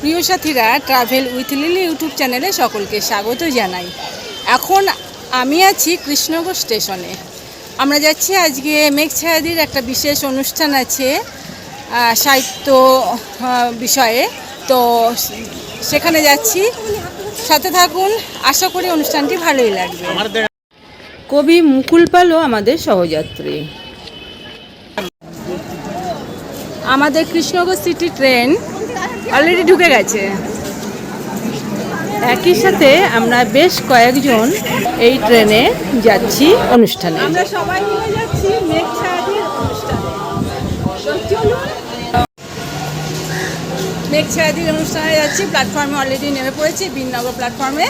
প্রিয় সাথীরা travel with lily YouTube চ্যানেলে সকলকে স্বাগত জানাই। এখন আমি আছি কৃষ্ণনগর স্টেশনে। আমরা যাচ্ছি আজকে মেঘ ছায়াদির একটা বিশেষ অনুষ্ঠান আছে সাহিত্য বিষয়ে। তো সেখানে যাচ্ছি। সাথে থাকুন, আশা করি অনুষ্ঠানটি ভালোই লাগবে। কবি মুকুল পালও আমাদের সহযাত্রী। আমাদের কৃষ্ণনগর সিটি ট্রেন অলরেডি ঢুকে গেছে। একই সাথে আমরা বেশ কয়েকজন এই ট্রেনে যাচ্ছি অনুষ্ঠানে। আমরা সবাই মিলে যাচ্ছি মেঘ মেঘ ছায়াদির অনুষ্ঠানে যাচ্ছি প্ল্যাটফর্মে অলরেডি নেমে পড়েছি বিননগর প্ল্যাটফর্মে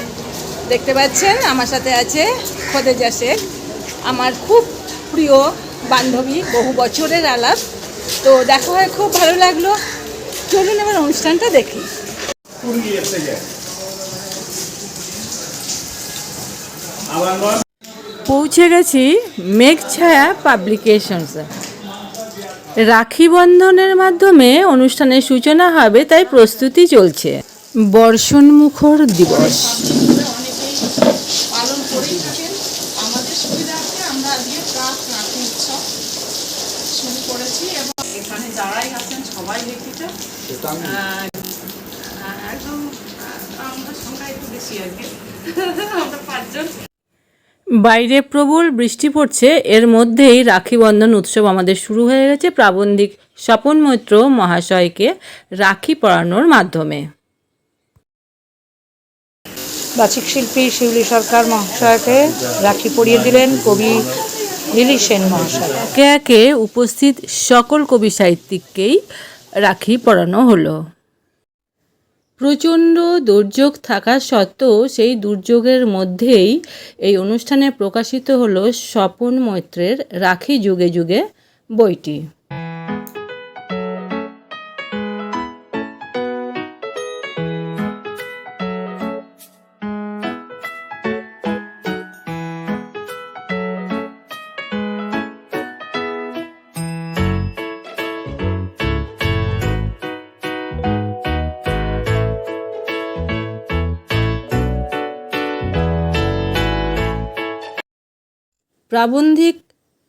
দেখতে পাচ্ছেন আমার সাথে আছে খোদেজা শেখ আমার খুব প্রিয় বান্ধবী বহু বছরের আলাপ। তো দেখা হয় খুব ভালো লাগল। চলুন এবার অনুষ্ঠানটা দেখি। পৌঁছে গেছি মেঘছায়া পাবলিকেশনসে রাখি বন্ধনের মাধ্যমে অনুষ্ঠানের সূচনা হবে, তাই প্রস্তুতি চলছে। বর্ষণ মুখর দিবস। সবাই লিখিত একদম আমরা সংখ্যা একটু বেশি আর কি। আমরা পাঁচজন। বাইরে প্রবল বৃষ্টি পড়ছে এর মধ্যেই রাখি বন্ধন উৎসব আমাদের শুরু হয়ে গেছে প্রাবন্ধিক স্বপন মৈত্র মহাশয়কে রাখি পরানোর মাধ্যমে। বাচিক শিল্পী শিউলি সরকার মহাশয়কে রাখি পরিয়ে দিলেন কবি লিলি সেন মহাশয়। একে একে উপস্থিত সকল কবি সাহিত্যিককেই রাখি পরানো হলো। প্রচণ্ড দুর্যোগ থাকা সত্ত্বেও সেই দুর্যোগের মধ্যেই এই অনুষ্ঠানে প্রকাশিত হলো স্বপন মৈত্রের রাখি যুগে যুগে বইটি। প্রাবন্ধিক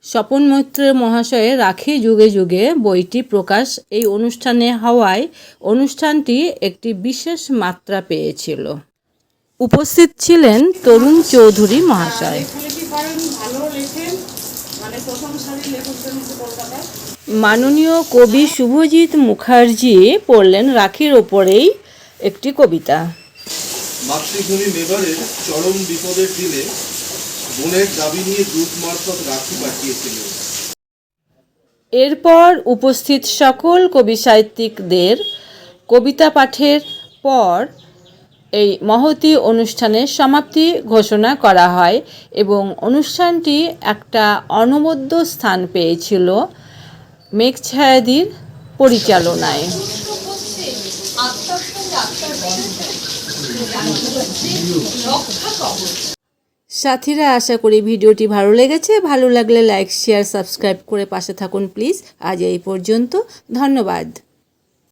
স্বপন মৈত্রের মহাশয়ের রাখি যুগে যুগে বইটি প্রকাশ এই অনুষ্ঠানে হওয়ায় অনুষ্ঠানটি একটি বিশেষ মাত্রা পেয়েছিল। উপস্থিত ছিলেন তরুণ চৌধুরী মহাশয়। মানে মাননীয় কবি শুভজিৎ মুখার্জি পড়লেন রাখির ওপরেই একটি কবিতা। মাতৃভূমি মেবারের চরম বিপদের দিনে বোনের দাবি নিয়ে দূত মারফত রাখি পাঠিয়েছিলেন এরপর উপস্থিত সকল কবি সাহিত্যিকদের কবিতা পাঠের পর এই মহতি অনুষ্ঠানের সমাপ্তি ঘোষণা করা হয় এবং অনুষ্ঠানটি একটা অনবদ্য স্থান পেয়েছিল মেঘ ছায়াদির পরিচালনায় সাথীরা, আশা করি ভিডিওটি ভালো লেগেছে। ভালো লাগলে লাইক শেয়ার সাবস্ক্রাইব করে পাশে থাকুন প্লিজ আজ এই পর্যন্ত। ধন্যবাদ।